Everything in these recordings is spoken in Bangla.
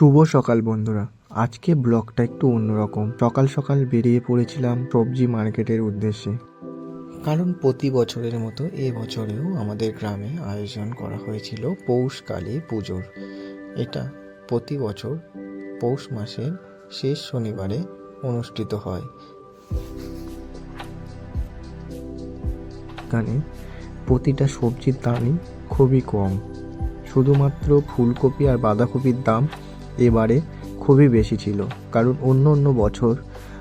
শুভ সকাল বন্ধুরা। আজকে ব্লগটা একটু অন্যরকম। সকাল সকাল বেরিয়ে পড়েছিলাম সবজি মার্কেটের উদ্দেশ্যে। কারণ প্রতি বছরের মতো এ বছরেও আমাদের গ্রামে আয়োজন করা হয়েছিল পৌষ কালী পুজোর। এটা প্রতি বছর পৌষ মাসের শেষ শনিবারে অনুষ্ঠিত হয়। এখানে প্রতিটা সবজির দামই খুবই কম। শুধুমাত্র ফুলকপি আর বাঁধাকপির দাম এবারে খুবই বেশি ছিল। কারণ অন্য অন্য বছর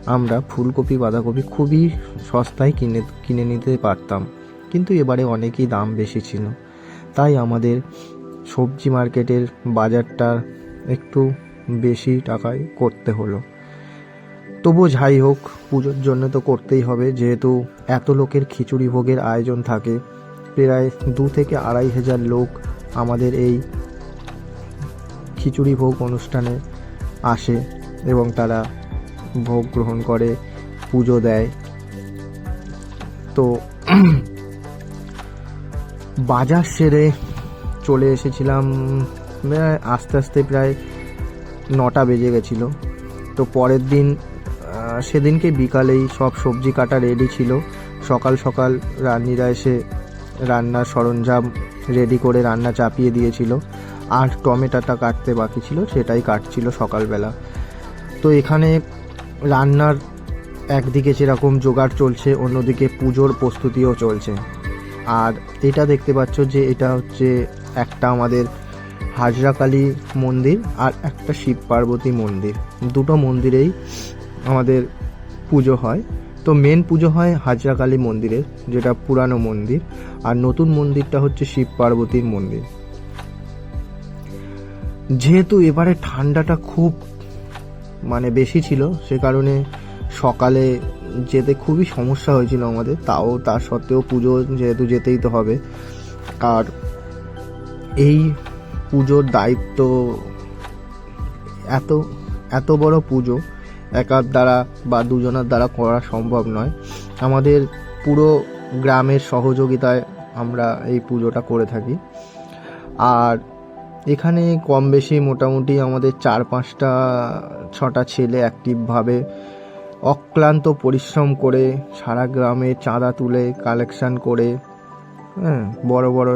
আমরা ফুলকপি, বাঁধাকপি খুবই সস্তায় কিনে কিনে নিতে পারতাম। কিন্তু এবারে অনেকই দাম বেশি ছিল। তাই আমাদের সবজি মার্কেটের বাজারটা একটু বেশি টাকায় করতে হলো। তবু যাই হোক, পুজোর জন্য তো করতেই হবে। যেহেতু এত লোকের খিচুড়ি ভোগের আয়োজন থাকে, প্রায় দু থেকে আড়াই হাজার লোক আমাদের এই খিচুড়ি ভোগ অনুষ্ঠানে আসে এবং তারা ভোগ গ্রহণ করে, পুজো দেয়। তো বাজার সেরে চলে এসেছিলাম আস্তে আস্তে প্রায় নটা বেজে গেছিল। তো পরের দিন সেদিনকে বিকালেই সব সবজি কাটা রেডি ছিল। সকাল সকাল রান্নিরা এসে রান্নার সরঞ্জাম রেডি করে রান্না চাপিয়ে দিয়েছিল। আর টমেটোটা কাটতে বাকি ছিল, সেটাই কাটছিল সকালবেলা। তো এখানে রান্নার একদিকে যেরকম জোগাড় চলছে, অন্যদিকে পুজোর প্রস্তুতিও চলছে। আর এটা দেখতে পাচ্ছ যে এটা হচ্ছে একটা আমাদের হাজরাকালী মন্দির আর একটা শিব পার্বতী মন্দির। দুটো মন্দিরেই আমাদের পুজো হয়। তো মেন পুজো হয় হাজরাকালী মন্দিরের, যেটা পুরানো মন্দির। আর নতুন মন্দিরটা হচ্ছে শিব পার্বতীর মন্দির। যেহেতু এবারে ঠান্ডাটা খুব মানে বেশি ছিল, সে কারণে সকালে যেতে খুবই সমস্যা হয়েছিল আমাদের, তাও তার সত্ত্বেও পুজো যেহেতু যেতেই তো হবে। আর এই পুজোর দায়িত্ব এত এত বড় পুজো একার দ্বারা বা দুজনের দ্বারা করা সম্ভব নয়। আমাদের পুরো গ্রামের সহযোগিতায় আমরা এই পুজোটা করে থাকি। আর এখানে কম বেশি মোটামুটি আমাদের চার পাঁচটা, ছটা ছেলে অ্যাক্টিভভাবে অক্লান্ত পরিশ্রম করে সারা গ্রামে চাঁদা তুলে কালেকশান করে হ্যাঁ বড় বড়